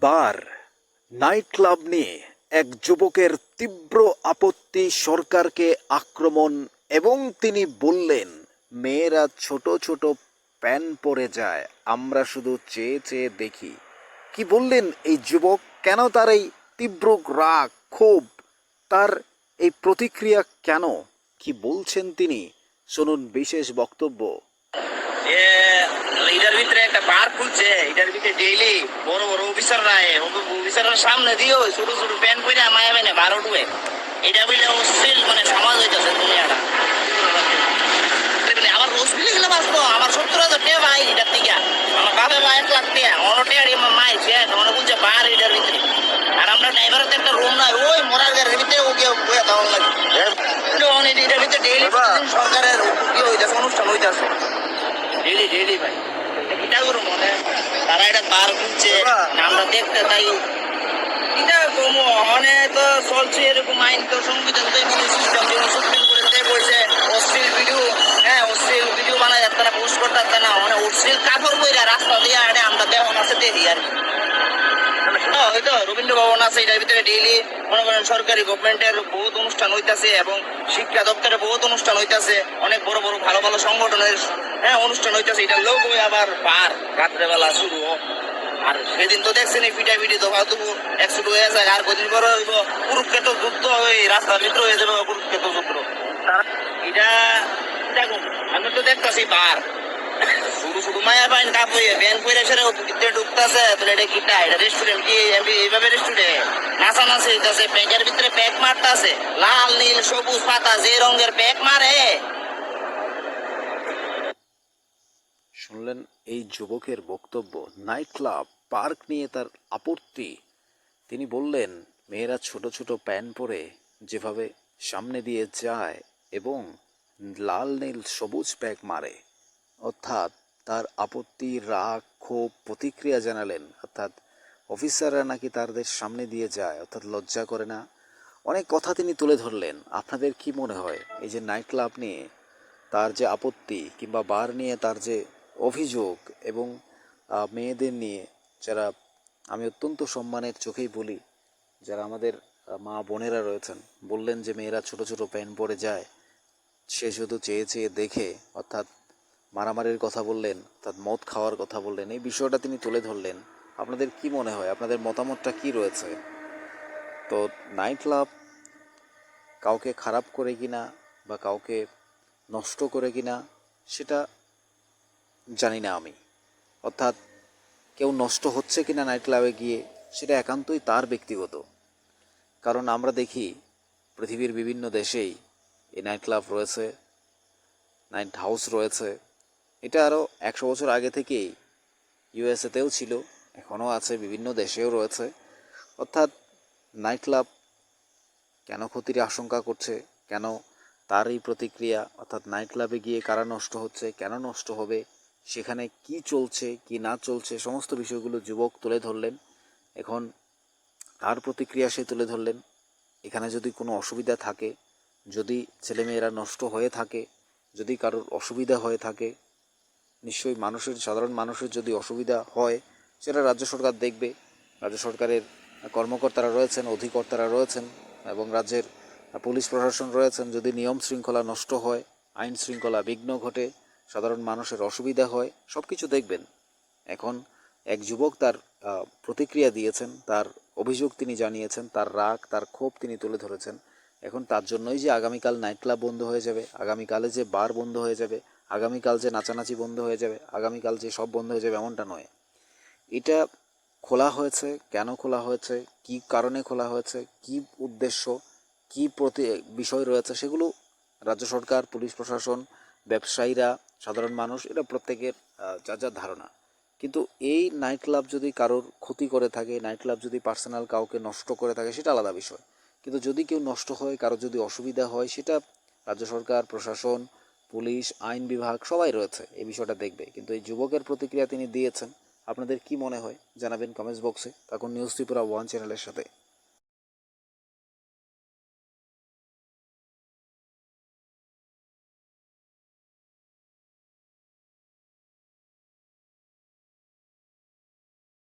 বার night club নিয়ে এক যুবকের তীব্র আপত্তি সরকারকে আক্রমণ এবং তিনি বললেন, মেয়েরা ছোট ছোট প্যান পরে যায়, আমরা শুধু চেয়ে চেয়ে দেখি। কি বললেন এই যুবক? কেন তার এই তীব্র রাগ, ক্ষোভ, তার এই প্রতিক্রিয়া কেন? কি বলছেন তিনি? শুনুন বিশেষ বক্তব্য। একটা বার খুলছে এটার ভিতরে ডেইলি বড় বড় অফিসাররা সামনে দিও ছোট ছোট প্যান্ট পরে মায়া বেনে বার উঠবে এটা বলে অশ্লীল মানে সমাজ হইতেছে দুনিয়াটা। বলে, আমার মিলে গেলে বাঁচবো? আমার সত্তর হাজার টাকা ভাই এটার থেকে। আমার বাবা মা এক লাখ টাকা অনেক টাকা আমার মায়ের শেষ মনে বলছে বার এটার ভিতরে। আর আমরা ড্রাইভারের তো একটা রুম নাই ওই মরার গাড়ির ভিতরে ওকে বয়ে দেওয়ার লাগে। এটার ভিতরে ডেইলি সরকারের ইয়ে হইতেছে অনুষ্ঠান হইতেছে। ডেইলি ডেইলি ভাই। এটা করো মনে তারা এটা বার করছে আমরা দেখতে তাই। এটা কম মানে তো চলছে এরকম আইন তো সংবিধান হ্যাঁ, ওই রবীন্দ্র ভবন আছে এটার ভিতরে ডেইলি মনে করেন সরকারি গভর্নমেন্টের বহুত অনুষ্ঠান হইতাছে এবং শিক্ষা দপ্তরে বহুত অনুষ্ঠান হইতাছে। অনেক বড় বড় ভালো ভালো সংগঠনের হ্যাঁ অনুষ্ঠান হইতাছে। এটা লোক হয়ে আবার পার। রাত্রেবেলা শুরু। আর সেদিন তো দেখছেন এই পিঠা পিঠি তো ফালতু একশো হয়ে যায় আর কদিন পরে হইব কুরুক্ষেত্র যুদ্ধ হয়ে রাস্তার ভিতরে হয়ে যাবে কুরুক্ষেত্র যুদ্ধ। এটা দেখুন আমি তো দেখতেছি বার শুনলেন এই যুবকের বক্তব্য? নাইট ক্লাব পার্ক নিয়ে তার আপত্তি। তিনি বললেন, মেয়েরা ছোট ছোট প্যান্ট পরে যেভাবে সামনে দিয়ে যায় এবং লাল, নীল, সবুজ প্যাক মারে। অর্থাৎ তার আপত্তি, রাগ, ক্ষোভ, প্রতিক্রিয়া জানালেন। অর্থাৎ অফিসাররা নাকি তাদের সামনে দিয়ে যায়, অর্থাৎ লজ্জা করে না। অনেক কথা তিনি তুলে ধরলেন। আপনাদের কি মনে হয়? এই যে নাইট ক্লাব নিয়ে তার যে আপত্তি কিংবা বার নিয়ে তার যে অভিযোগ এবং মেয়েদের নিয়ে যারা আমি অত্যন্ত সম্মানের চোখেই বলি, যারা আমাদের মা বোনেরা রয়েছেন, বললেন যে মেয়েরা ছোট ছোট প্যান্ট পরে যায়, সে শুধু চেয়ে চেয়ে দেখে, অর্থাৎ মারামারির কথা বললেন, তার মদ খাওয়ার কথা বললেন, এই বিষয়টা তিনি তুলে ধরলেন। আপনাদের কি মনে হয়? আপনাদের মতামতটা কি রয়েছে? তো নাইট ক্লাব কাউকে খারাপ করে কিনা বা কাউকে নষ্ট করে কিনা, সেটা জানি না আমি। অর্থাৎ কেউ নষ্ট হচ্ছে কিনা নাইট ক্লাবে গিয়ে, সেটা একান্তই তার ব্যক্তিগত। কারণ আমরা দেখি, পৃথিবীর বিভিন্ন দেশেই এই নাইট ক্লাব রয়েছে নাইট হাউস রয়েছে এটা আরও একশো বছর আগে থেকেই ইউএসএতেও ছিল, এখনও আছে, বিভিন্ন দেশেও রয়েছে। অর্থাৎ নাইট ক্লাব কেন ক্ষতির আশঙ্কা করছে, কেন তার এই প্রতিক্রিয়া, অর্থাৎ নাইট ক্লাবে গিয়ে কারা নষ্ট হচ্ছে, কেন নষ্ট হবে, সেখানে কি চলছে, কি না চলছে, সমস্ত বিষয়গুলো যুবক তুলে ধরলেন। এখন তার প্রতিক্রিয়া সে তুলে ধরলেন। এখানে যদি কোনো অসুবিধা থাকে, যদি ছেলেমেয়েরা নষ্ট হয়ে থাকে, যদি কারোর অসুবিধা হয়ে থাকে নিশ্চয়ই মানুষের, সাধারণ মানুষের যদি অসুবিধা হয়, সেটা রাজ্য সরকার দেখবে। রাজ্য সরকারের কর্মকর্তারা রয়েছেন, অধিকর্তারা রয়েছেন, এবং রাজ্যের পুলিশ প্রশাসন রয়েছেন। যদি নিয়ম শৃঙ্খলা নষ্ট হয়, আইন শৃঙ্খলা বিঘ্ন ঘটে, সাধারণ মানুষের অসুবিধা হয় সব কিছু দেখবেন। এখন এক যুবক তার প্রতিক্রিয়া দিয়েছেন, তার অভিযোগ তিনি জানিয়েছেন, তার রাগ, তার ক্ষোভ তিনি তুলে ধরেছেন। এখন তার জন্যই যে আগামীকাল নাইট ক্লাব বন্ধ হয়ে যাবে, আগামীকালে যে বার বন্ধ হয়ে যাবে আগামীকাল যে নাচানাচি বন্ধ হয়ে যাবে, আগামীকাল যে সব বন্ধ হয়ে যাবে এমনটা নয়। এটা খোলা হয়েছে, কেন খোলা হয়েছে, কি কারণে খোলা হয়েছে, কি উদ্দেশ্য, কি প্রতি বিষয় রয়েছে, সেগুলো রাজ্য সরকার, পুলিশ প্রশাসন, ব্যবসায়ীরা, সাধারণ মানুষ এটা প্রত্যেকের যার যার ধারণা। কিন্তু এই নাইট ক্লাব যদি কারোর ক্ষতি করে থাকে নাইট ক্লাব যদি পার্সোনাল কাউকে নষ্ট করে থাকে, সেটা আলাদা বিষয়। কিন্তু যদি কেউ নষ্ট হয় কারও যদি অসুবিধা হয়, সেটা রাজ্য সরকার, প্রশাসন পুলিশ, আইন বিভাগ সবাই রয়েছে এই বিষয়টা দেখবে। কিন্তু এই যুবকের প্রতিক্রিয়া তিনি দিয়েছেন, আপনাদের কি মনে হয়? জানাবেন কমেন্টস বক্সে। তখন নিউজ ত্রিপুরা ওয়ান চ্যানেলের সাথে।